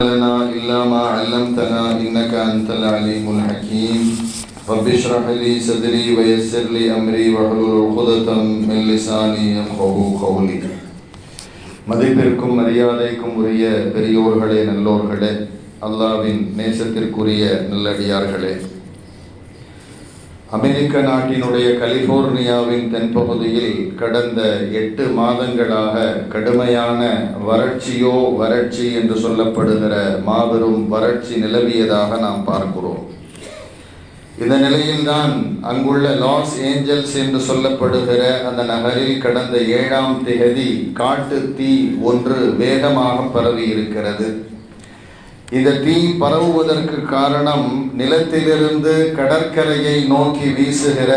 لنا إلا ما علمتنا إنك أنت العليم الحكيم رب اشرح لي صدري ويسر لي أمري واحلل عقدة من لساني يفقهوا قولي மதிப்பிற்கும் மரியாதைக்கும் உரிய பெரியோர்களே நல்லோர்களே அல்லாவின் நேசத்திற்குரிய நல்லடியார்களே அமெரிக்க நாட்டினுடைய கலிபோர்னியாவின் தென்பகுதியில் கடந்த எட்டு மாதங்களாக கடுமையான வறட்சியோ வறட்சி என்று சொல்லப்படுகிற மாபெரும் வறட்சி நிலவியதாக நாம் பார்க்கிறோம். இந்த நிலையில்தான் அங்குள்ள லாஸ் ஏஞ்சல்ஸ் என்று சொல்லப்படுகிற அந்த நகரில் கடந்த ஏழாம் திகதி காட்டு தீ ஒன்று வேகமாக பரவி இருக்கிறது இந்த தீ பரவுவதற்கு காரணம் நிலத்திலிருந்து கடற்கரையை நோக்கி வீசுகிற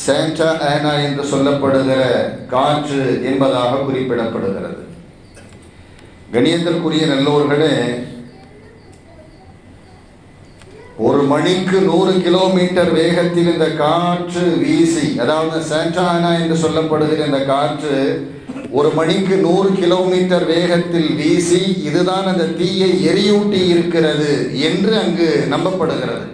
சாண்டா ஆனா என்று சொல்லப்படுகிற காற்று என்பதாக குறிப்பிடப்படுகிறது. கணியத்திற்குரிய நல்லோர்களே ஒரு மணிக்கு நூறு கிலோமீட்டர் வேகத்தில் இந்த காற்று வீசி அதாவது சாண்டானா என்று சொல்லப்படுகிற இந்த காற்று ஒரு மணிக்கு நூறு கிலோமீட்டர் வேகத்தில் வீசி இதுதான் அந்த தீயை எரியூட்டி இருக்கிறது என்று அங்கு நம்பப்படுகிறது.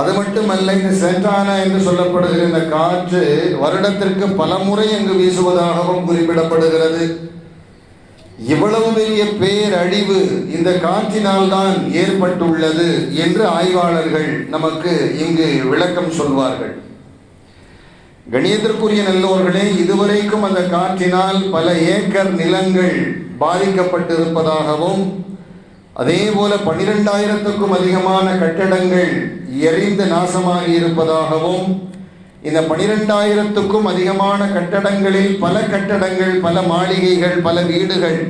அது மட்டுமல்ல இந்த சென்டானா என்று சொல்லப்படுகிற இந்த காற்று வருடத்திற்கு பல முறை அங்கு வீசுவதாகவும் குறிப்பிடப்படுகிறது. இவ்வளவு பெரிய பேரழிவு இந்த காற்றினால் தான் ஏற்பட்டுள்ளது என்று ஆய்வாளர்கள் நமக்கு இங்கு விளக்கம் சொல்வார்கள். கணியத்திற்குரிய நல்லோர்களே இதுவரைக்கும் அந்த காற்றினால் பல ஏக்கர் நிலங்கள் பாதிக்கப்பட்டிருப்பதாகவும் அதே போல பனிரெண்டாயிரத்துக்கும் அதிகமான கட்டடங்கள் எரிந்து நாசமாகி இருப்பதாகவும் இந்த பனிரெண்டாயிரத்துக்கும் அதிகமான கட்டடங்களில் பல கட்டடங்கள் பல மாளிகைகள் பல வீடுகள்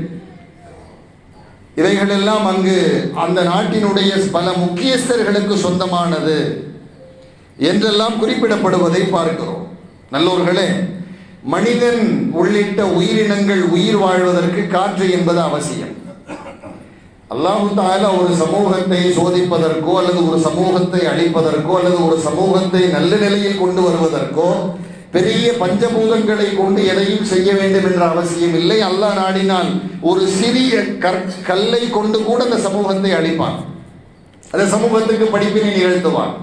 இவைகளெல்லாம் அங்கு அந்த நாட்டினுடைய பல முக்கியஸ்தர்களுக்கு சொந்தமானது என்றெல்லாம் குறிப்பிடப்படுவதை பார்க்கிறோம். நல்லோர்களே மனிதன் உள்ளிட்ட உயிரினங்கள் உயிர் வாழ்வதற்கு காற்று என்பது அவசியம். அல்லாஹு தாலா ஒரு சமூகத்தை சோதிப்பதற்கோ அல்லது ஒரு சமூகத்தை அழிப்பதற்கோ அல்லது ஒரு சமூகத்தை நல்ல நிலையில் கொண்டு வருவதற்கோ பெரிய பஞ்சபூதங்களை கொண்டு எதையும் செய்ய வேண்டும் என்ற அவசியம் இல்லை. அல்லாஹ் நாடினால் ஒரு சிறிய கல்லை கொண்டு கூட அந்த சமூகத்தை அழிப்பான். அந்த சமூகத்துக்கு படிப்பினை நிகழ்த்துவான்.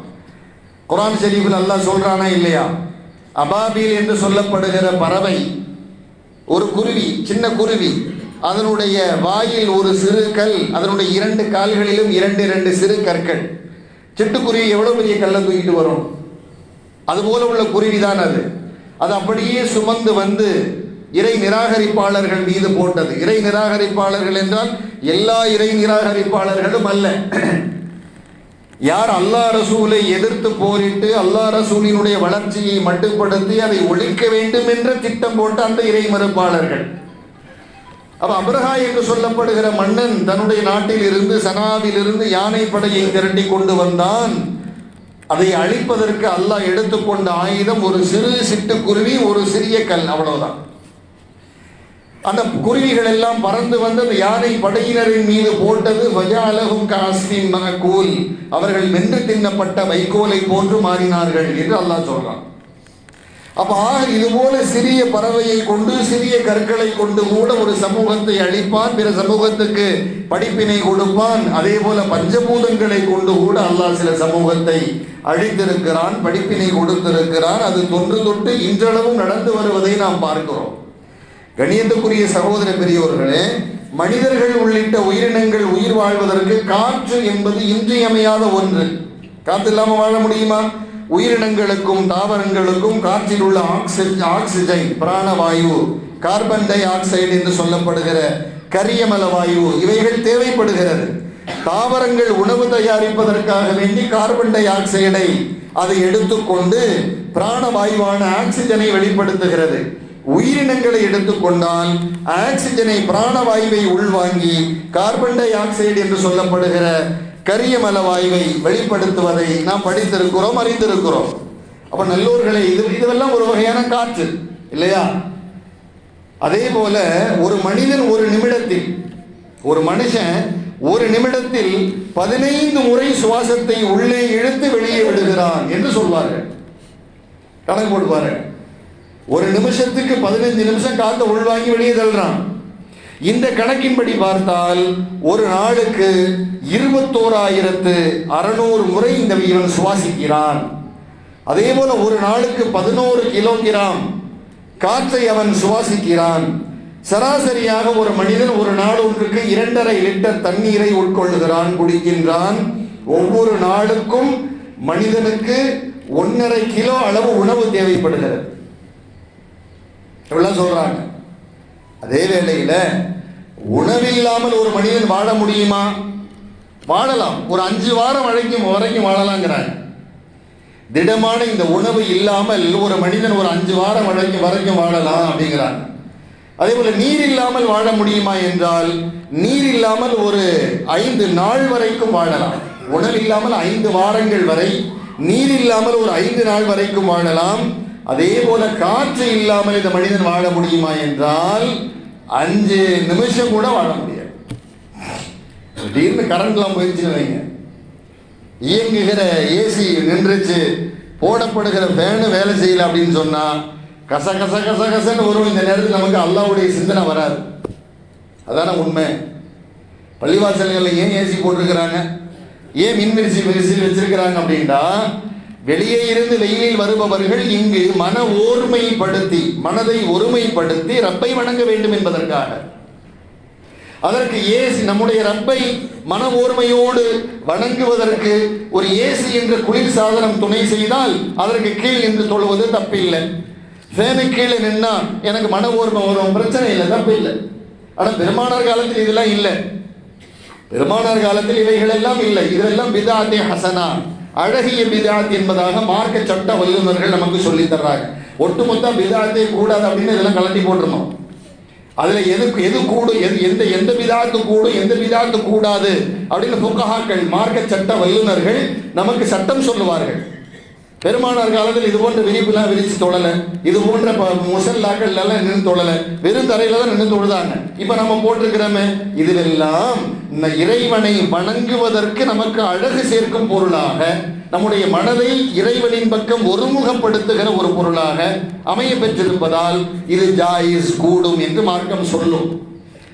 குரான் ஷெரீஃபில் அல்லாஹ் சொல்றானா இல்லையா? அபாபில் என்று சொல்லப்படுகிற பறவை ஒரு குருவி சின்ன குருவி அதனுடைய வாயில் ஒரு சிறு கல் அதனுடைய இரண்டு கால்களிலும் இரண்டு இரண்டு சிறு கற்கள். சிட்டுக்குருவி எவ்வளவு பெரிய கல்லை தூக்கிட்டு வரும்? அதுபோல உள்ள குருவி தான் அது. அது அப்படியே சுமந்து வந்து இறை நிராகரிப்பாளர்கள் மீது போட்டது. இறை நிராகரிப்பாளர்கள் என்றால் எல்லா இறை நிராகரிப்பாளர்களும் அல்ல. யார் அல்லா ரசூலை எதிர்த்து போரிட்டு அல்லா ரசூலினுடைய வளர்ச்சியை மட்டுப்படுத்தி அதை ஒழிக்க வேண்டும் என்ற திட்டம் போட்ட அந்த இறை மறுப்பாளர்கள். அப்ப அபிரஹா என்று சொல்லப்படுகிற மன்னன் தன்னுடைய நாட்டில் இருந்து சனாவில் இருந்து யானை படையை திரட்டி கொண்டு வந்தான். அதை அழிப்பதற்கு அல்லாஹ் எடுத்துக்கொண்ட ஆயுதம் ஒரு சிறு சிட்டுக்குருவி ஒரு சிறிய கல் அவ்வளவுதான். அந்த குருவிகள் எல்லாம் பறந்து வந்து அந்த யானை படையினரின் மீது போட்டது வஜாலகும் காஸ்மின் மகக்கூல். அவர்கள் வென்று தின்னப்பட்ட வைக்கோலை போன்று மாறினார்கள் என்று அல்லாஹ் சொல்றான். அப்ப ஆக இது போல சிறிய பறவையை கொண்டு சிறிய கற்களை கொண்டு கூட ஒரு சமூகத்தை அழிப்பான் பிற சமூகத்துக்கு படிப்பினை கொடுப்பான். அதே போல பஞ்சபூதங்களை கொண்டு கூட அல்லாஹ் சில சமூகத்தை அழித்திருக்கிறான் படிப்பினை கொடுத்திருக்கிறான். அது தொன்று தொட்டு இன்றளவும் நடந்து வருவதை நாம் பார்க்கிறோம். கணியத்துக்குரிய சகோதர பெரியோர்களே மனிதர்கள் உள்ளிட்ட உயிரினங்கள் உயிர் வாழ்வதற்கு காற்று என்பது இன்றியமையாத ஒன்று. காற்று இல்லாமல் வாழ முடியுமா? உயிரினங்களுக்கும் தாவரங்களுக்கும் காற்றில் உள்ள ஆக்சிஜன் ஆக்சிஜன் பிராணவாயு கார்பன் டை ஆக்சைடு என்று சொல்லப்படுகிற கரியமல வாயு இவைகள் தேவைப்படுகிறது. தாவரங்கள் உணவு தயாரிப்பதற்காக வேண்டி கார்பன் டை ஆக்சைடை அதை எடுத்துக்கொண்டு பிராணவாயுவான ஆக்சிஜனை வெளிப்படுத்துகிறது. உயிரினங்களை எடுத்துக்கொண்டால் ஆக்சிஜனை பிராணவாயுவை உள்வாங்கி கார்பன் டை ஆக்சைடு என்று சொல்லப்படுகிற கரியமல வாயுவை வெளிப்படுத்துவதை நாம் படித்திருக்கிறோம் அறிந்திருக்கிறோம். அப்ப நல்லோர்களை இது இதுவெல்லாம் ஒரு வகையான காற்று இல்லையா? அதே போல ஒரு மனிதன் ஒரு நிமிடத்தில் ஒரு மனுஷன் ஒரு நிமிடத்தில் பதினைந்து முறை சுவாசத்தை உள்ளே இழுத்து வெளியே விடுகிறான் என்று சொல்வார்கள். கணக்கு போடுவார்கள் ஒரு நிமிஷத்துக்கு பதினைஞ்சு நிமிஷம் காத்த உள்வாங்கி வெளியே தள்ளுறான். இந்த கணக்கின்படி பார்த்தால் ஒரு நாளுக்கு இருபத்தோராயிரத்து அறுநூறு முறை இந்த இவன் சுவாசிக்கிறான். அதே போல ஒரு நாளுக்கு பதினோரு கிலோகிராம் காற்றை அவன் சுவாசிக்கிறான். சராசரியாக ஒரு மனிதன் ஒரு நாள் ஒன்றுக்கு இரண்டரை லிட்டர் தண்ணீரை உட்கொள்ளுகிறான் குடிக்கின்றான். ஒவ்வொரு நாளுக்கும் மனிதனுக்கு ஒன்றரை கிலோ அளவு உணவு தேவைப்படுகிறது. இவ்வளவு சொல்றாங்க? அதே வேளையில் உணவில்லாமல் ஒரு மனிதன் வாழ முடியுமா? வாழலாம். ஒரு அஞ்சு வாரம் வரைக்கும் வரைக்கும் வாழலாங்கிறாங்க. திடமான இந்த உணவு இல்லாமல் ஒரு மனிதன் ஒரு அஞ்சு வாரம் வரைக்கும் வரைக்கும் வாழலாம் அப்படிங்கிறாங்க. அதே போல நீர் இல்லாமல் வாழ முடியுமா என்றால் நீர் இல்லாமல் ஒரு ஐந்து நாள் வரைக்கும் வாழலாம். உணவு இல்லாமல் ஐந்து வாரங்கள் வரை நீர் இல்லாமல் ஒரு ஐந்து நாள் வரைக்கும் வாழலாம். அதே போல காற்று இல்லாமல் இந்த மனிதன் வாழ முடியுமா என்றால் அஞ்சு நிமிஷம் கூட வாழ முடியாது. திடீர்னு கரண்ட்லாம் போயிடுச்சுன்னு வைங்க. இயங்குகிற ஏசி நின்றுச்சு போடப்படுகிற ஃபேனு வேலை செய்யல அப்படின்னு சொன்னால் கச கச கச கசன்னு வரும். இந்த நேரத்தில் நமக்கு அல்லாவுடைய சிந்தனை வராது. அதான உண்மை. பள்ளிவாசல்களில் ஏன் ஏசி போட்டிருக்கிறாங்க? ஏன் மின்விரிசி விரிசில் வச்சிருக்கிறாங்க அப்படின்னா வெளியே இருந்து வெயிலில் வருபவர்கள் இங்கு மன ஓர்மைப்படுத்தி மனதை ஒருமைப்படுத்தி ரப்பை வணங்க வேண்டும் என்பதற்காக. அதற்கு ஏசி நம்முடைய ரப்பை மன ஓர்மையோடு வணங்குவதற்கு ஒரு ஏசி என்ற குளிர் சாதனம் துணை செய்தால் அதற்கு கீழ் நின்று தொழுவது தப்பில்லை. சேனை கீழே நின்னா எனக்கு மன ஓர்மை வரும் பிரச்சனை இல்லை தப்பு இல்லை ஆனால் பெருமானார் காலத்தில் இதெல்லாம் இல்லை. பெருமானார் காலத்தில் இவைகள் எல்லாம் இல்லை. இதெல்லாம் பிதாத்தே ஹசனா. அழகிய பிதாத் என்பதாக மார்க்க சட்ட வல்லுநர்கள் நமக்கு சொல்லி தர்றாங்க. ஒட்டுமொத்த பிதாத்தே கூடாது அப்படின்னு இதெல்லாம் கலட்டி போட்டிருந்தோம். அதுல எது எது கூடும் எது எந்த எந்த விதாத்து கூடும் எந்த விதாத்து கூடாது அப்படின்னு புக்கஹாக்கள் மார்க்க சட்ட வல்லுநர்கள் நமக்கு சட்டம் சொல்லுவார்கள். பெருமானார் காலத்தில் இது போன்ற விரிப்புலாம் விரிச்சு தொழலை. இது போன்ற ப- முசல்லாக்கள் எல்லாம் நின்று தொழலை. வெறும் தரையில தான் நின்று தொழுதாங்க. இப்ப நம்ம போட்டிருக்கிறோமே இதுவெல்லாம் இறைவனை வணங்குவதற்கு நமக்கு அழகு சேர்க்கும் பொருளாக நம்முடைய மனதை இறைவனின் பக்கம் ஒருமுகப்படுத்துகிற ஒரு பொருளாக அமைய பெற்றிருப்பதால் இது ஜாயிஸ் கூடும் என்று மார்க்கம் சொல்லும்.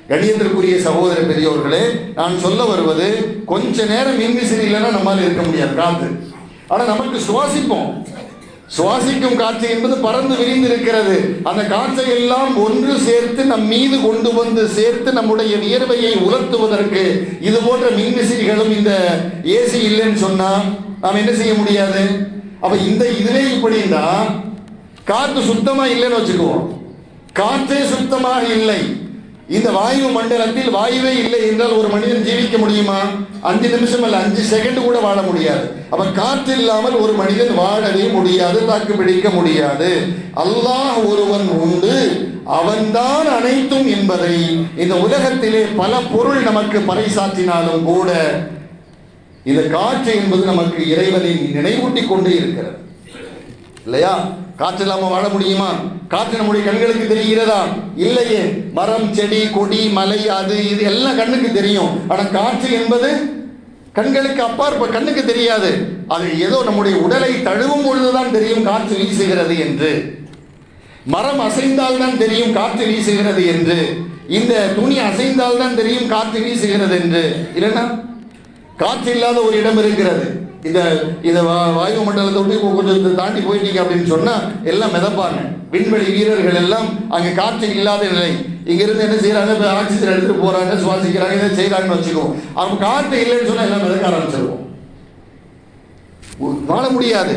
கணியத்திற்குரிய சகோதர பெரியோர்களே நான் சொல்ல வருவது கொஞ்ச நேரம் மின்விசிறி இல்லைன்னா நம்மால் இருக்க முடியாது காத்து. ஆனால் நமக்கு சுவாசிப்போம். சுவாசிக்கும் காற்று என்பது பறந்து விரிந்து இருக்கிறது அந்த காற்றை எல்லாம் ஒன்று சேர்த்து நம் மீது கொண்டு வந்து சேர்த்து நம்முடைய வியர்வையை உலர்த்துவதற்கு இது போன்ற மின்விசிறிகளும் இந்த ஏசி இல்லைன்னு சொன்னா நாம் என்ன செய்ய முடியாது? அப்ப இந்த இதுவே இப்படின்னா காற்று சுத்தமா இல்லைன்னு வச்சுக்குவோம். காற்றே சுத்தமாக இல்லை. இந்த வாயு மண்டலத்தில் வாயுவே இல்லை என்றால் ஒரு மனிதன் ஜீவிக்க முடியுமா? அஞ்சு நிமிஷம் அல்ல அஞ்சு செகண்ட் கூட வாழ முடியாது. அப்ப காற்று இல்லாமல் ஒரு மனிதன் வாழவே முடியாது தாக்கு பிடிக்க முடியாது. அல்லாஹ் ஒருவன் உண்டு அவன்தான் அனைத்தும் என்பதை இந்த உலகத்திலே பல பொருள் நமக்கு பறைசாற்றினாலும் கூட இந்த காற்று என்பது நமக்கு இறைவனை நினைவூட்டி கொண்டே இருக்கிறது. இல்லையா? காற்று இல்லாம வாழ முடியுமா? காற்று நம்முடைய கண்களுக்கு தெரிகிறதா? இல்லையே. மரம் செடி கொடி மலை அது இது எல்லாம் கண்ணுக்கு தெரியும். ஆனா காற்று என்பது கண்களுக்கு அப்பாற்ப கண்ணுக்கு தெரியாது. அது ஏதோ நம்முடைய உடலை தழுவும் பொழுதுதான் தெரியும் காற்று வீசுகிறது என்று. மரம் அசைந்தால் தான் தெரியும் காற்று வீசுகிறது என்று. இந்த துணி அசைந்தால் தான் தெரியும் காற்று வீசுகிறது என்று. இல்லைன்னா காற்று இல்லாத ஒரு இடம் இருக்கிறது. இந்த இந்த வாயு மண்டலத்தை விட்டு கொஞ்சம் இந்த தாண்டி போயிட்டீங்க அப்படின்னு சொன்னா எல்லாம் மிதப்பாங்க. விண்வெளி வீரர்கள் எல்லாம் அங்க காற்று இல்லாத நிலை. இங்க இருந்து என்ன செய்யறாங்க ஆக்சிஜன் எடுத்துட்டு போறாங்க சுவாசிக்கிறாங்க இதை செய்யறாங்கன்னு வச்சுக்கோ அவங்க காற்று இல்லைன்னு சொன்னா எல்லாம் மிதக்க ஆரம்பிச்சிருவோம். வாழ முடியாது.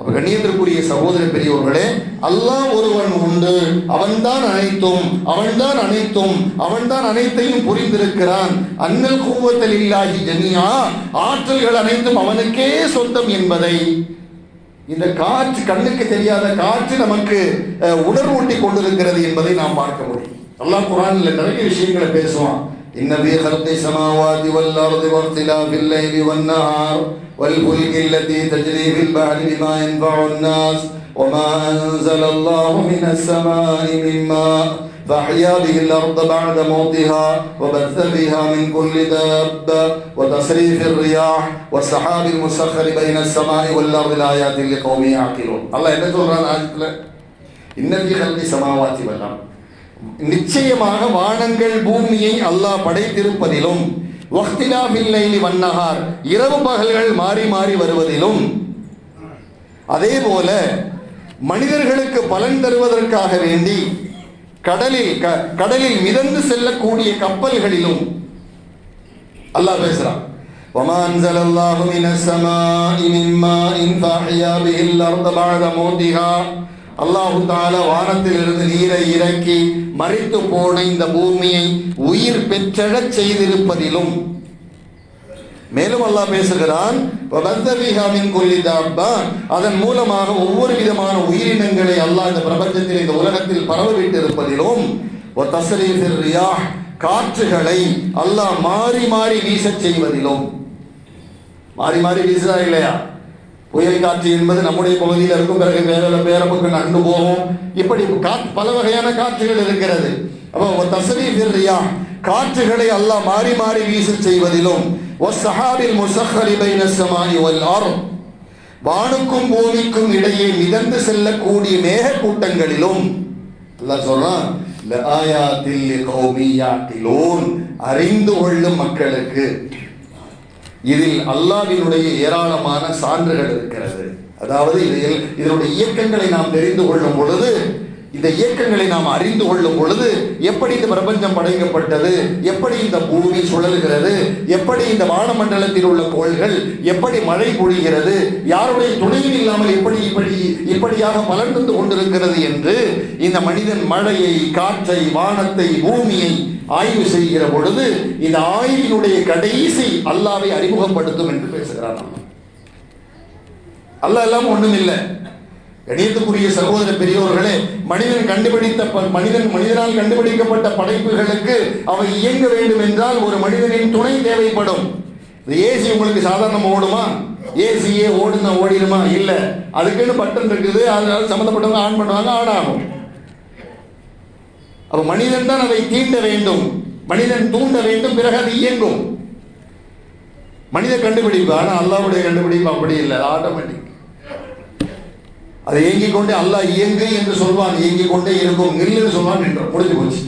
அப்ப கண்ணியத்திற்குரிய சகோதர பெரியவர்களே அல்லாஹ் ஒருவன் உண்டு. அவன்தான் அனைத்தும் அவன்தான் அனைத்தும் அவன்தான் அனைத்தையும் புரிந்திருக்கிறான். அன்னல் கூவத்தல் இல்லாஹி ஜனியா ஆற்றல்கள் அனைத்தும் அவனுக்கே சொந்தம் என்பதை இந்த காற்று கண்ணுக்கு தெரியாத காற்று நமக்கு உணர்வூட்டி கொண்டிருக்கிறது என்பதை நாம் பார்க்க முடியும். அல்லாஹ் குரானில் நிறைய விஷயங்களை பேசுவான். இன்னவே கருத்தை சமாவாதி வல்லாரதி வர்த்திலா பில்லை வன்னார் والفلك التي تجري في البحر بما ينفع الناس وما أنزل الله من السماء من ماء فأحيا به الأرض بعد موتها وبث فيها من كل دابة وتصريف الرياح والسحاب المسخر بين السماء والأرض لآيات لقوم يعقلون الله என்ன சொல்றான் ஆயத்துல இன்ன في خلق السماوات والأرض நிச்சயமாக வானங்கள் பூமியை அல்லாஹ் படைத்திருப்பதிலும் வக்திலாபில்லை வன்னகார் இரவு பகல்கள் மாறி மாறி வருவதிலும் அதே போல மனிதர்களுக்கு பலன் தருவதற்காக வேண்டி கடலில் க- கடலில் மிதந்து செல்லக்கூடிய கப்பல்களிலும் அல்லாஹ் பேசுறான் وما أنزل الله من السماء من ماء فأحيا به الأرض بعد موتها அல்லாஹுந்தால வானத்திலிருந்து நீரை இறக்கி மறித்து போன இந்த பூமியை உயிர் பெற்றழச் செய்திருப்பதிலும். மேலும் அல்லாஹ் பேசுகிறான் அதன் மூலமாக ஒவ்வொரு விதமான உயிரினங்களை அல்லாஹ் இந்த பிரபஞ்சத்தில் இந்த உலகத்தில் பரவவிட்டு இருப்பதிலும் காற்றுகளை அல்லாஹ் மாறி மாறி வீச செய்வதிலும். மாறி மாறி வீசுதா இல்லையா? புயல் காற்று என்பது நம்முடைய பகுதியில் இருக்கும் பிறகு வேற வேற பக்கம் நண்டு போகும். இப்படி பல வகையான காற்றுகள் இருக்கிறது. அப்போ தசரீஃபிர் காற்றுகளை அல்லாஹ் மாறி மாறி வீசச் செய்வதிலும் வஸ்ஸஹாபில் முஸஹ்ஹரி பைன ஸமாஇ வல் வானுக்கும் பூமிக்கும் இடையே மிதந்து செல்லக்கூடிய மேக கூட்டங்களிலும் அல்லாஹ் சொல்றான் அறிந்து கொள்ளும் மக்களுக்கு இதில் அல்லாவினுடைய ஏராளமான சான்றுகள் இருக்கிறது. அதாவது இதில் இதனுடைய இயக்கங்களை நாம் தெரிந்து கொள்ளும் பொழுது இந்த இயக்கங்களை நாம் அறிந்து கொள்ளும் பொழுது எப்படி இந்த பிரபஞ்சம் படைக்கப்பட்டது எப்படி இந்த பூமி சுழல்கிறது? எப்படி இந்த வானமண்டலத்தில் உள்ள கோள்கள் எப்படி மழை பொழிகிறது? யாருடைய துணையும் இல்லாமல் எப்படி இப்படி இப்படியாக பலன் கொண்டிருக்கிறது என்று இந்த மனிதன் மழையை காற்றை வானத்தை பூமியை ஆய்வு செய்கிற பொழுது இந்த ஆய்வினுடைய கடைசி அல்லாவை அறிமுகப்படுத்தும் என்று பேசுகிறார் அல்ல அல்லாஹ் எல்லாம் ஒண்ணும் இல்லை கணியத்துக்குரிய சகோதர பெரியோர்களே மனிதன் கண்டுபிடித்த ப- மனிதன் மனிதனால் கண்டுபிடிக்கப்பட்ட படைப்புகளுக்கு அவை இயங்க வேண்டும் என்றால் ஒரு மனிதனின் துணை தேவைப்படும். இந்த ஏசி உங்களுக்கு சாதாரணமாக ஓடுமா? ஏசியே ஓடுனா ஓடிடுமா? இல்ல. அதுக்குன்னு பட்டன் இருக்குது. அதனால சம்மந்தப்பட்டவங்க ஆன் பண்ணுவாங்க ஆன் ஆகும். அப்ப மனிதன் தான் அதை தீண்ட வேண்டும். மனிதன் தூண்ட வேண்டும் பிறகு அது இயங்கும். மனித கண்டுபிடிப்பு. ஆனா அல்லாவுடைய கண்டுபிடிப்பு அப்படி இல்லை. ஆட்டோமேட்டிக் அதை இயங்கிக் கொண்டே அல்லாஹ் இயங்கு என்று சொல்வான் இயங்கிக் கொண்டே இருக்கும் நில்லுன்னு சொல்வான் என்று முடிஞ்சு போச்சு.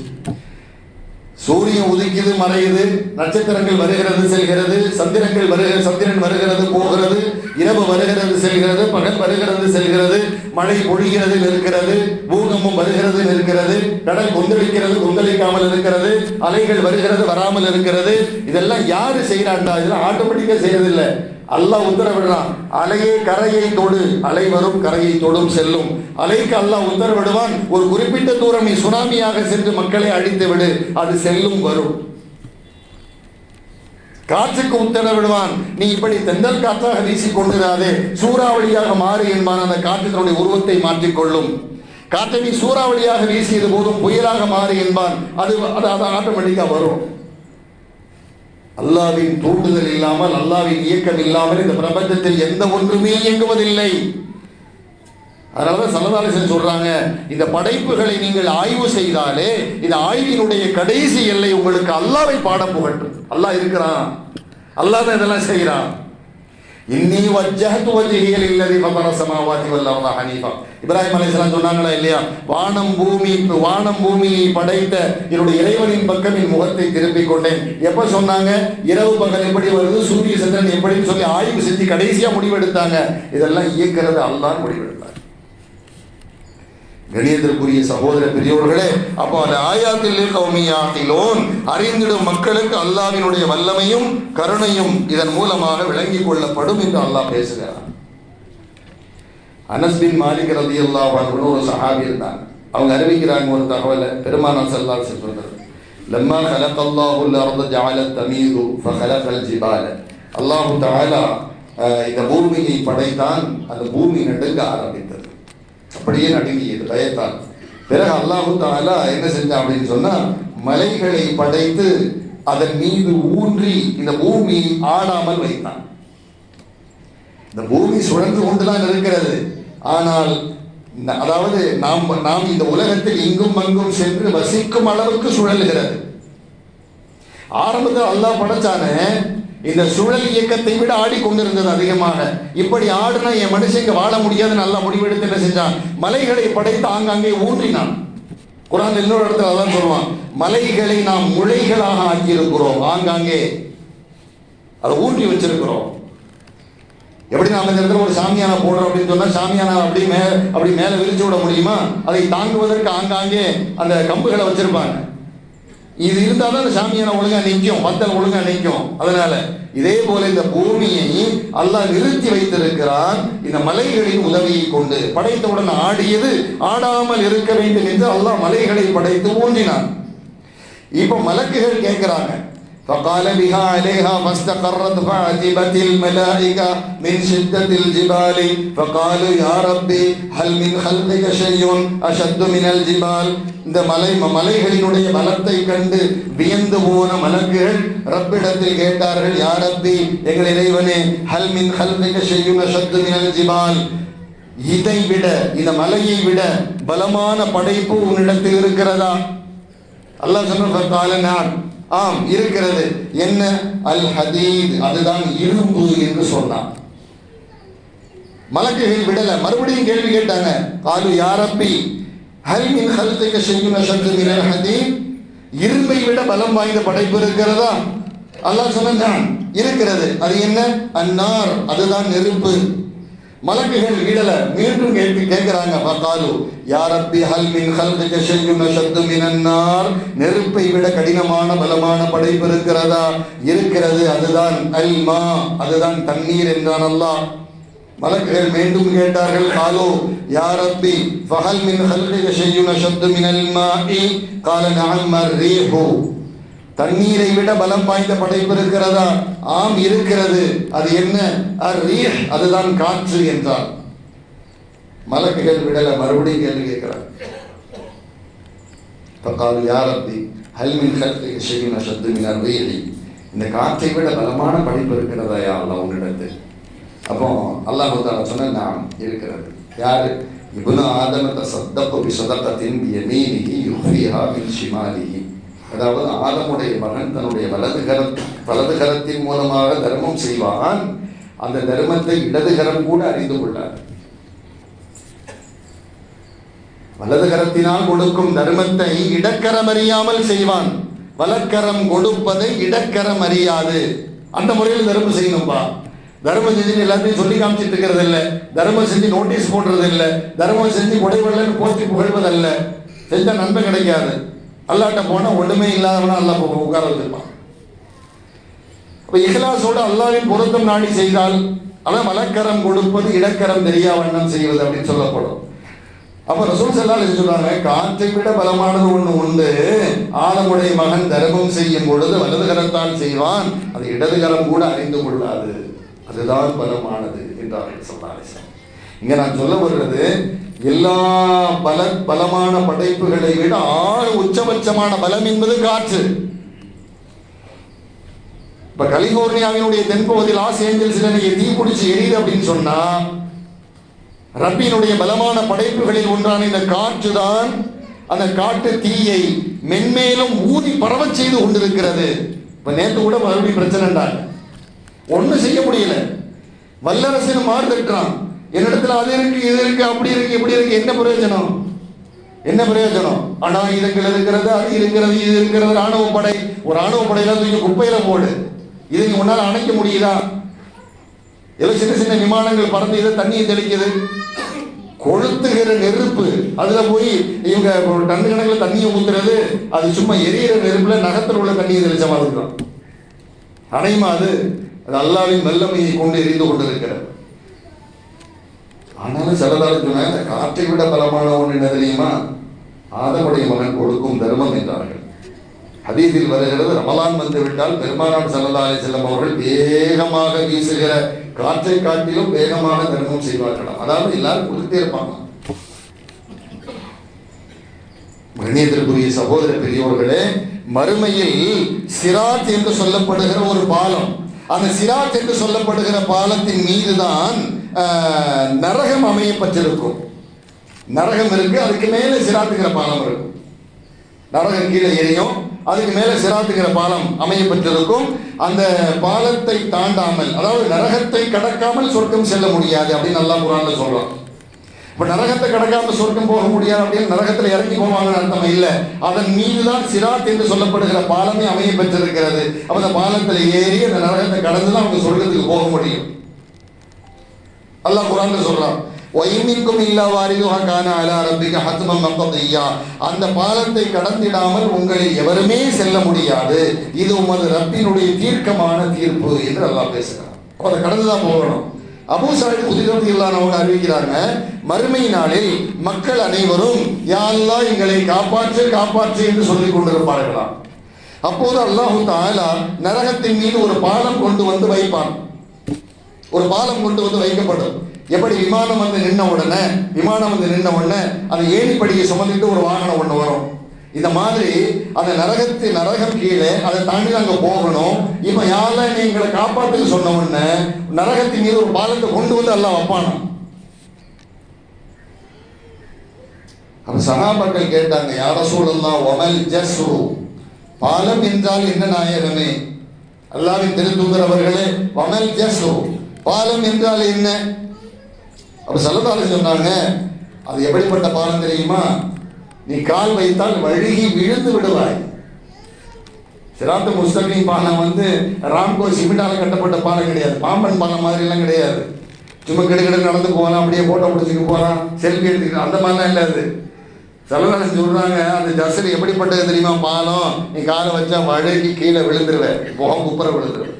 சூரியன் உதிக்குது மறையுது நட்சத்திரங்கள் வருகிறது செல்கிறது சந்திரங்கள் வருகிறது சந்திரன் வருகிறது போகிறது இரவு வருகிறது செல்கிறது பகல் வருகிறது செல்கிறது மழை பொழிகிறது நிற்கிறது பூகம்பம் வருகிறது நிற்கிறது கடல் கொந்தளிக்கிறது கொந்தளிக்காமல் இருக்கிறது அலைகள் வருகிறது வராமல் இருக்கிறது. இதெல்லாம் யாரு செய்யறாண்டா இதெல்லாம் ஆட்டோமேட்டிக்கா செய்யறதில்லை அல்லாஹ் உத்தரவிடுறான். அலையே கரையை தொடு. அலை வரும் கரையை தொடும் செல்லும். அலைக்கு அல்லாஹ் உத்தரவிடுவான். ஒரு குறிப்பிட்ட தூரம் நீ சுனாமியாக சென்று மக்களை அழித்து விடு. அது செல்லும் வரும். காற்றுக்கு உத்தரவிடுவான். நீ இப்படி தென்றல் காற்றாக வீசிக் கொண்டிராதே. சூறாவளியாக மாறு என்பான். அந்த காற்று தன்னுடைய உருவத்தை மாற்றிக்கொள்ளும் காற்றை நீ சூறாவளியாக வீசியது போதும் புயலாக மாறு என்பான். அது அது அது ஆட்டோமேட்டிக்கா வரும். அல்லாவின் தூண்டுதல் இல்லாமல் அல்லாவின் இயக்கம் இல்லாமல் இந்த பிரபஞ்சத்தில் எந்த ஒன்றுமே இயங்குவதில்லை. அதனாலதான் சல்லதாலிசன் சொல்றாங்க இந்த படைப்புகளை நீங்கள் ஆய்வு செய்தாலே இந்த ஆய்வினுடைய கடைசி எல்லை உங்களுக்கு அல்லாவை பாடம் புகட்டும். அல்லாஹ் இருக்கிறான். அல்லாஹ் தான் இதெல்லாம் செய்கிறான் இன்னி வஜ்ஜஹத்து வஜ்ஹியல் இல்லதி ஃபதர சமாவாதி வல் அர்த ஹனீஃபா. இப்ராஹிம் அலைஹிஸ்ஸலாம் சொன்னாங்களா இல்லையா? வானம் பூமி வானம் பூமியை படைத்த என்னுடைய இறைவனின் பக்கம் என் முகத்தை திருப்பிக் கொண்டேன். எப்ப சொன்னாங்க? இரவு பகல் எப்படி வருது? சூரிய சந்திரன் எப்படின்னு சொல்லி ஆய்வு செஞ்சு கடைசியா முடிவெடுத்தாங்க. இதெல்லாம் இயக்கிறது அல்லாஹ் முடிவெடுத்தார் கணியத்திற்குரிய சகோதர பெரியோர்களே அப்போ அந்த ஆயாத்தில் கௌமியாத்திலோன் அறிந்திடும் மக்களுக்கு அல்லாவினுடைய வல்லமையும் கருணையும் இதன் மூலமாக விளங்கிக் கொள்ளப்படும் என்று அல்லாஹ் பேசுகிறார் அனஸ் பின் மாலிக் ரதி அல்லாஹ் ஒரு சஹாபி இருந்தாங்க அவங்க அறிவிக்கிறாங்க ஒரு தகவலை பெருமானா சல்லால் சொல்றது லம்மா خلق الله الارض جعل التميد فخلق الجبال அல்லாஹ் தஆலா அஹ், இந்த பூமியை படைத்தான் அந்த பூமி நடுங்க ஆரம்பித்தது அப்படியே நடுங்கியது பயத்தால். பிறகு அல்லாஹு தாலா என்ன செஞ்சான் அப்படின்னு சொன்னா மலைகளை படைத்து அதன் மீது ஊன்றி இந்த பூமி ஆடாமல் வைத்தான். இந்த பூமி சுழன்று கொண்டுதான் இருக்கிறது. ஆனால் அதாவது நாம் நாம் இந்த உலகத்தில் இங்கும் அங்கும் சென்று வசிக்கும் அளவுக்கு சுழல்கிறது ஆரம்பத்தில் அல்லாஹ் படைச்சானே இந்த சுழல் இயக்கத்தை விட ஆடிக்கொண்டிருந்தது அதிகமாக. இப்படி ஆடுனா என் மனுஷங்க வாழ முடியாது நல்லா முடிவெடுத்து என்ன செஞ்சான்? மலைகளை படைத்து ஆங்காங்கே ஊன்றினான். குரான் இன்னொரு இடத்துல அதான் சொல்லுவான் மலைகளை நாம் முளைகளாக ஆக்கியிருக்கிறோம் ஆங்காங்கே. அதை ஊன்றி வச்சிருக்கிறோம். எப்படி நாம இந்த இடத்துல ஒரு சாமியானா போடுறோம் அப்படின்னு சொன்னா சாமியானா அப்படி மே அப்படி மேல விரிச்சு விட முடியுமா? அதை தாங்குவதற்கு ஆங்காங்கே அந்த கம்புகளை வச்சிருப்பாங்க. இது இருந்தால் தான் சாமியான ஒழுங்கா நிற்கும் பத்தல் ஒழுங்கா நிற்கும். அதனால இதே போல இந்த பூமியை அல்லாஹ் நிறுத்தி வைத்திருக்கிறான். இந்த மலைகளின் உதவியை கொண்டு படைத்தவுடன் ஆடியது ஆடாமல் இருக்க வேண்டும் என்று அல்லாஹ் மலைகளை படைத்து ஊன்றினான். இப்போ மலக்குகள் கேட்கிறாங்க فقال بها عليها فاستقرت فعجبت الملائكة من شدة الجبال فقالوا يا ربي هل من خلقك شيء أشد من الجبال இந்த மலை மலைகளினுடைய பலத்தை கண்டு வியந்து போன மலக்குகள் ரப்பிடத்தில் கேட்டார்கள் யா ரப்பி எங்கள் இறைவனே ஹல் மின் ஹல்மிக ஷையுன் அஷத்து மினல் ஜிபால் இதை விட இந்த மலையை விட பலமான படைப்பு உன்னிடத்தில் இருக்கிறதா அல்லாஹ் சொன்ன நான் ஆம் இருக்கிறது. என்ன? அல் ஹதீத். அதுதான் இரும்பு என்று சொன்னான். மலக்குகள் விடல. மறுபடியும் கேள்வி கேட்டாங்க. காலு யாரப்பி ஹல் மின் ஹல்திக செய்யும் அஷத்து மினல் ஹதீத்? இரும்பை விட பலம் வாய்ந்த படைப்பு இருக்கிறதா? அல்லாஹ் சொன்னான் இருக்கிறது. அது என்ன? அன்னார். அதுதான் நெருப்பு. மலக்குகள் விடல மீண்டும் கேள்வி கேட்கிறாங்க பார்த்தாலு யாரப்பி ஹல் மின் ஹல்கிக ஷையுன் அஷத்து மினன் நெருப்பை விட கடினமான பலமான படைப்பு இருக்கிறதா? இருக்கிறது அதுதான் அல்மா அதுதான் தண்ணீர் என்றான் அல்லாஹ். மலக்குகள் மீண்டும் கேட்டார்கள் காலோ யாரப்பி ஃபஹல் மின் ஹல்கிக செய்யுன சத்து மினல் மாஇ? கால நஅம் ரீஹு தண்ணீரை விட பலம் வாய்ந்த படைப்பு இருக்கிறதா? ஆம் இருக்கிறது. அது என்ன? அதுதான் காற்று என்றார். மலக்குகள் விடல மறுபடியும் கேள்வி கேட்கிறார். பக்கால் யாரப்பி ஹல்மின் ஹல்கி ஷெயின் அஷத்து இந்த காற்றை விட பலமான படைப்பு இருக்கிறதா யா அல்லா உன்னிடத்தில்? அப்போ அல்லாஹ் சொன்ன நாம் இருக்கிறது. யாரு? இபுன ஆதமத்தை சத்தப்பு சதக்கத்தின் மீனிகி யுஹ்ரிஹா மின் ஷிமாலிகி அதாவது ஆதமுடைய மகன் தன்னுடைய வலது கரம் வலது கரத்தின் மூலமாக தர்மம் செய்வான். அந்த தர்மத்தை இடது கரம் கூட அறிந்து கொள்ளார் வலது கரத்தினால் கொடுக்கும் தர்மத்தை இடக்கரம் அறியாமல் செய்வான். வலக்கரம் கொடுப்பதை இடக்கரம் அறியாது. அந்த முறையில் தர்மம் செய்யணும்பா. தர்மம் செஞ்சு எல்லாத்தையும் சொல்லி காமிச்சிட்டு இருக்கிறது இல்ல தர்மம் செஞ்சு நோட்டீஸ் போடுறது இல்ல தர்மம் செஞ்சு கொடைவள்ளன்னு போத்தி புகழ்வதல்ல. செஞ்சா நன்மை கிடைக்காது. அல்லாட்ட போனால் ஒண்ணுமே இல்லாதவனா அல்லா உட்கார வச்சிருப்பான். அப்ப இஹ்லாஸோட அல்லாவின் பொருத்தம் நாடி செய்தால் ஆனால் மலக்கரம் கொடுப்பது இடக்கரம் தெரியா வண்ணம் செய்வது அப்படின்னு சொல்லப்படும். அப்போ ரசூல் செல்லால் சொல்றாங்க காற்றை விட பலமானது ஒண்ணு உண்டு. ஆலமுடைய மகன் தர்மம் செய்யும் பொழுது வலது கரத்தால் செய்வான். அது இடது கரம் கூட அறிந்து கொள்ளாது. அதுதான் பலமானது என்றார்கள் சொன்னார்கள் இங்க நான் சொல்ல வருவது எல்லா பல பலமான படைப்புகளை விட ஆறு உச்சபட்சமான பலம் என்பது காற்று. இப்ப கலிபோர்னியாவினுடைய தென்பகுதியில் லாஸ் ஏஞ்சல்ஸ்ல நீங்க தீ பிடிச்சி எரியுது அப்படின்னு சொன்னா ரப்பினுடைய பலமான படைப்புகளில் ஒன்றான இந்த காற்று தான் அந்த காட்டு தீயை மென்மேலும் ஊதி பரவ செய்து கொண்டிருக்கிறது. இப்ப நேற்று கூட மறுபடியும் பிரச்சனைண்டாங்க. ஒன்றும் செய்ய முடியல. வல்லரசன் மாறு தட்டுறான் என்னிடத்துல அது இருக்கு இது இருக்கு அப்படி இருக்கு இப்படி இருக்கு. என்ன பிரயோஜனம்? என்ன பிரயோஜனம்? ஆனா இதுகள் இருக்கிறது அது இருக்கிறது இது இருக்கிறது ராணுவ படை. ஒரு ராணுவ படையில தூக்கி குப்பையில போடு. இதை உன்னால அணைக்க முடியுதா? ஏதோ சின்ன சின்ன விமானங்கள் பறந்து இதை தண்ணியை தெளிக்குது. கொளுத்துகிற நெருப்பு. அதுல போய் இவங்க டன்னு டன் கணக்கில் தண்ணியை ஊத்துறது அது சும்மா எரியிற நெருப்புல நகத்தில் உள்ள தண்ணியை தெளிச்ச மாதிரி தான் அணைமா அது? அது அல்லாவின் வல்லமையை கொண்டு எரிந்து கொண்டிருக்கிறது. ஆனாலும் சிலதால மேல காற்றை விட பலமான ஒன்று என்ன தெரியுமா? ஆதமுடைய மகன் கொடுக்கும் தர்மம் என்றார்கள். ஹதீஸில் வருகிறது ரமலான் வந்து விட்டால் பெருமானார் சல்லா செல்லம் அவர்கள் வேகமாக வீசுகிற காற்றை காட்டிலும் வேகமாக தர்மம் செய்வார்களாம். அதாவது எல்லாரும் கொடுத்தே இருப்பாங்க. கணியத்திற்குரிய சகோதர பெரியோர்களே மறுமையில் சிராத் என்று சொல்லப்படுகிற ஒரு பாலம் அந்த சிராத் என்று சொல்லப்படுகிற பாலத்தின் மீதுதான் நரகம் அமையப்பட்டிருக்கும். நரகம் இருக்கு அதுக்கு மேலே சிராத்துக்கிற பாலம் இருக்கும் நரகம் கீழே எரியும் அதுக்கு மேலே சிராத்துக்கிற பாலம் அமையப்பட்டிருக்கும். அந்த பாலத்தை தாண்டாமல் அதாவது நரகத்தை கடக்காமல் சொர்க்கம் செல்ல முடியாது அப்படின்னு நல்லா குரான்ல சொல்றோம் இப்ப நரகத்தை கடக்காம சொர்க்கம் போக முடியாது அப்படின்னு நரகத்துல இறங்கி போவாங்கன்னு அர்த்தம் இல்ல. அதன் மீதுதான் சிராத் என்று சொல்லப்படுகிற பாலமே அமைய பெற்றிருக்கிறது அப்ப அந்த பாலத்துல ஏறி அந்த நரகத்தை கடந்துதான் அவங்க சொர்க்கத்துக்கு போக முடியும். அல்லாஹ் குரான் சொல்றான் ஒய்மிக்கும் இல்லா வாரிதுஹா கான அலா ரப்பிக ஹத்மம் மக்தியா அந்த பாலத்தை கடந்திடாமல் உங்களில் எவருமே செல்ல முடியாது. இது உமது ரப்பினுடைய தீர்க்கமான தீர்ப்பு என்று அல்லாஹ் பேசுகிறான். அதை கடந்து தான் போகணும். அபூ சாஹிப் குதிரத்து இல்லாதவங்க அறிவிக்கிறாங்க மறுமை நாளில் மக்கள் அனைவரும் யா எங்களை காப்பாற்று காப்பாற்று என்று சொல்லிக் கொண்டிருப்பார்களாம். அப்போது அல்லாஹு தாலா நரகத்தின் மீது ஒரு பாலம் கொண்டு வந்து வைப்பான். ஒரு பாலம் கொண்டு வந்து வைக்கப்படும். எப்படி விமானம் வந்து நின்ன உடனே விமானம் வந்து நின்ன உடனே அந்த ஏணிப்படியை சுமந்துட்டு ஒரு வாகனம் ஒன்று வரும். இந்த மாதிரி அந்த நரகத்து நரகம் கீழே அதை தாண்டி நாங்க போகணும். இப்ப யாரெல்லாம் நீ எங்களை சொன்ன உடனே நரகத்தின் மீது ஒரு பாலத்தை கொண்டு வந்து எல்லாம் வைப்பானாம். அப்ப சகாபாக்கள் கேட்டாங்க யார சூழல்லாம் ஒமல் ஜஸ்ரு? பாலம் என்றால் என்ன நாயகமே? அல்லாவின் திருத்தூதர் அவர்களே வமல் ஜஸ்ரு. பாலம் என்றால் என்ன? அப்ப சல்லதால சொன்னாங்க அது எப்படிப்பட்ட பாலம் தெரியுமா? நீ கால் வைத்தால் வழுகி விழுந்து விடுவாய். சிராத்த முஸ்தகின் பாலம் வந்து ராம்கோ சிமெண்டால கட்டப்பட்ட பாலம் கிடையாது. பாம்பன் பாலம் மாதிரி எல்லாம் கிடையாது. சும்மா கிடுகிடு நடந்து போகலாம் அப்படியே போட்டோ பிடிச்சிட்டு போகலாம் செல்ஃபி எடுத்துக்கிட்டு அந்த மாதிரிலாம் இல்லை அது. செலவரசன் சொல்றாங்க அந்த ஜசர் எப்படிப்பட்டது தெரியுமா? பாலம் நீ காலை வச்சா வழுகி கீழே விழுந்துருவேன் போக குப்புற விழுந்துருவேன்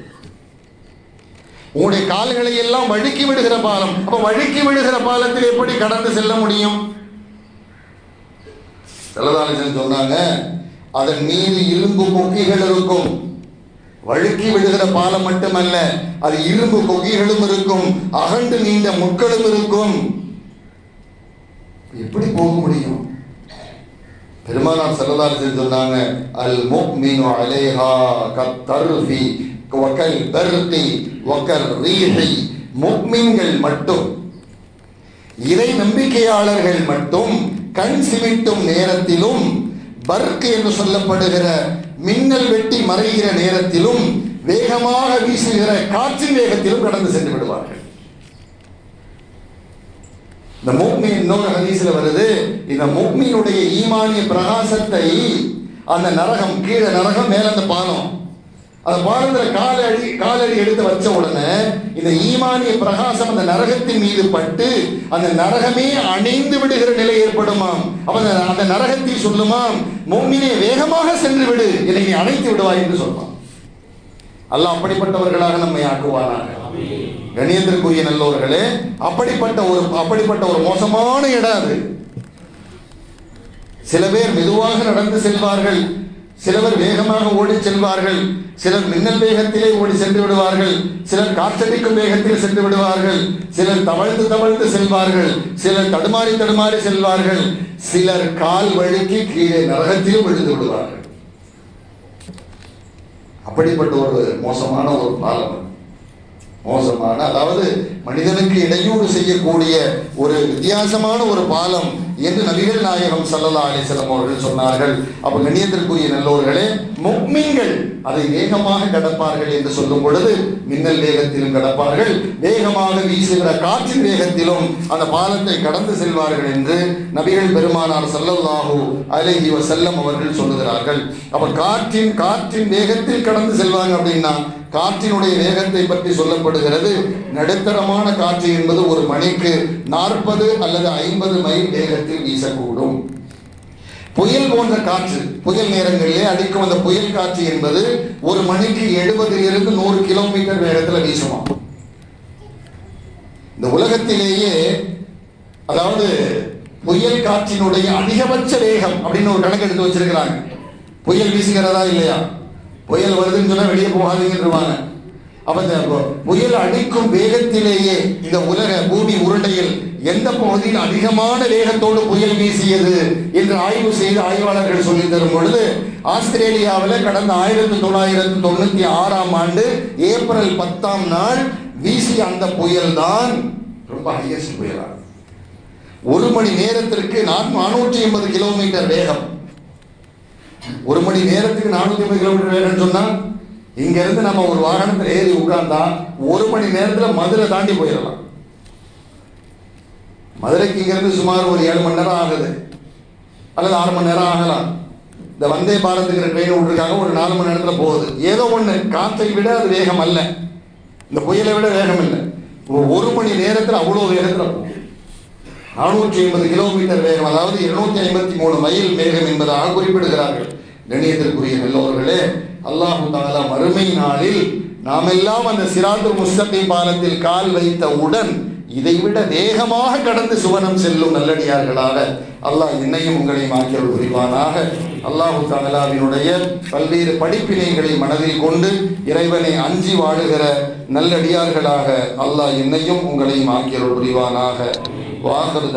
உங்களுடைய கால்களை எல்லாம் வழுக்கி விடுகிற பாலம். அப்ப வழுக்கி விடுகிற பாலத்தில் எப்படி கடந்து செல்ல முடியும்? செல்லதாலசன் சொன்னாங்க அதன் மீது இரும்பு கொக்கிகள் இருக்கும். வழுக்கி விடுகிற பாலம் மட்டுமல்ல அது இரும்பு கொக்கிகளும் இருக்கும் அகண்டு நீண்ட முட்களும் இருக்கும். எப்படி போக முடியும்? பெருமானார் செல்லதாலசன் சொன்னாங்க அல் முக்மினு அலேஹா கத்தர்ஃபி வக்கல் பருத்தி வக்கல் ரீஹி முக்மின்கள் மட்டும். இறை நம்பிக்கையாளர்கள் மட்டும் கண் சிமிட்டும் நேரத்திலும் பர்க் என்று சொல்லப்படுகிற மின்னல் வெட்டி மறைகிற நேரத்திலும் வேகமாக வீசுகிற காற்றின் வேகத்திலும் கடந்து சென்று விடுவார்கள். இந்த முக்மின் இன்னொரு ஹதீஸ்ல வருது இந்த மூக்மியினுடைய ஈமானிய பிரகாசத்தை அந்த நரகம் கீழே நரகம் மேல அந்த பானம். அந்த பாலத்துல காலடி காலடி எடுத்து வச்ச உடனே இந்த ஈமானிய பிரகாசம் அந்த நரகத்தின் மீது பட்டு அந்த நரகமே அணைந்து விடுகிற நிலை ஏற்படுமாம். அப்ப அந்த நரகத்தை சொல்லுமாம் மோமினே வேகமாக சென்று விடு. என்னை நீ அணைத்து விடுவாய் என்று சொல்லுவான் அல்லாஹ் அப்படிப்பட்டவர்களாக நம்மை ஆக்குவானாக. கணியத்திற்குரிய நல்லவர்களே அப்படிப்பட்ட ஒரு அப்படிப்பட்ட ஒரு மோசமான இடம் அது. சில பேர் மெதுவாக நடந்து செல்வார்கள். சிலவர் வேகமாக ஓடி செல்வார்கள். சிலர் மின்னல் வேகத்திலே ஓடி சென்று விடுவார்கள் சிலர் காற்றடிக்கும் வேகத்தில் சென்று விடுவார்கள் சிலர் தவழ்ந்து தவழ்ந்து செல்வார்கள் சிலர் தடுமாறி தடுமாறி செல்வார்கள் சிலர் கால் வழுக்கி கீழே நரகத்திலும் விழுந்து விடுவார்கள். அப்படிப்பட்ட ஒரு மோசமான ஒரு பாலம் மோசமான அதாவது மனிதனுக்கு இடையூறு செய்யக்கூடிய ஒரு வித்தியாசமான ஒரு பாலம் என்று நபிகள் நாயகம் சல்லல்லா அலிசல்லம் அவர்கள் சொன்னார்கள். அப்ப கண்ணியத்திற்குரிய நல்லோர்களே முக்மீன்கள் அதை வேகமாக கடப்பார்கள் என்று சொல்லும் பொழுது மின்னல் வேகத்திலும் கடப்பார்கள். வேகமாக வீசுகிற காற்றின் வேகத்திலும் அந்த பாலத்தை கடந்து செல்வார்கள் என்று நபிகள் பெருமானார் சல்லல்லாஹு அலஹி செல்லம் அவர்கள் சொல்லுகிறார்கள். அப்ப காற்றின் காற்றின் வேகத்தில் கடந்து செல்வாங்க அப்படின்னா காற்றினுடைய வேகத்தை பற்றி சொல்லப்படுகிறது. நடுத்தரமான காற்று என்பது ஒரு மணிக்கு நாற்பது அல்லது ஐம்பது மைல் வேகத்தில் வீசக்கூடும். புயல் போன்ற காற்று புயல் நேரங்களிலே அடிக்கும் அந்த புயல் காற்று என்பது ஒரு மணிக்கு எழுபதிலிருந்து நூறு கிலோமீட்டர் வேகத்தில் வீசுமா இந்த உலகத்திலேயே அதாவது புயல் காற்றினுடைய அதிகபட்ச வேகம் அப்படின்னு ஒரு கணக்கு எடுத்து வச்சிருக்கிறாங்க. புயல் வீசுகிறதா இல்லையா? புயல் வருதுன்னு சொன்னா வெளியே போகாதீங்கன்றுவாங்க. அப்ப இந்த புயல் அடிக்கும் வேகத்திலேயே இந்த உலக பூமி உருண்டையில் எந்த பகுதியில் அதிகமான வேகத்தோடு புயல் வீசியது என்று ஆய்வு செய்து ஆய்வாளர்கள் சொல்லி தரும் பொழுது ஆஸ்திரேலியாவில் கடந்த ஆயிரத்தி தொள்ளாயிரத்தி தொண்ணூத்தி ஆறாம் ஆண்டு ஏப்ரல் பத்தாம் நாள் வீசிய அந்த புயல் தான் ரொம்ப ஹையஸ்ட் புயலா. ஒரு மணி நேரத்திற்கு நானூற்றி எண்பது கிலோமீட்டர் வேகம். ஒரு மணி நேரத்துக்கு நானூத்தி ஐம்பது கிலோமீட்டர் வேணும்னு சொன்னா இங்க இருந்து நம்ம ஒரு வாகனத்தில் ஏறி உட்கார்ந்தா ஒரு மணி நேரத்துல மதுரை தாண்டி போயிடலாம். மதுரைக்கு இங்கிருந்து சுமார் ஒரு ஏழு மணி நேரம் ஆகுது. அல்லது ஆறு மணி நேரம் ஆகலாம். இந்த வந்தே பாரத்துங்கிற ட்ரெயின் விட்டுருக்காங்க ஒரு நாலு மணி நேரத்தில் போகுது. ஏதோ ஒன்று காற்றை விட அது வேகம் அல்ல. இந்த புயலை விட வேகம் இல்லை. ஒரு ஒரு மணி நேரத்தில் அவ்வளோ வேகத்தில் போகும். நானூற்றி ஐம்பது கிலோமீட்டர் வேகம் அதாவது இருநூத்தி ஐம்பத்தி மூணு மைல் வேகம் என்பதாக குறிப்பிடுகிறார்கள். கணியத்திற்குரிய நல்லவர்களே அல்லாஹு தாலா மறுமை நாளில் நாமெல்லாம் அந்த சிராத்துல் முஸ்தகிம் பாலத்தில் கால் வைத்தவுடன் இதைவிட வேகமாக கடந்து சுவனம் செல்லும் நல்லடியார்களாக அல்லாஹ் என்னையும் உங்களையும் ஆக்கியவர் புரிவானாக. அல்லாஹு தாலாவினுடைய பல்வேறு படிப்பினைகளை மனதில் கொண்டு இறைவனை அஞ்சி வாழுகிற நல்லடியார்களாக அல்லாஹ் என்னையும் உங்களையும் ஆக்கியவர் புரிவானாக. வாகர்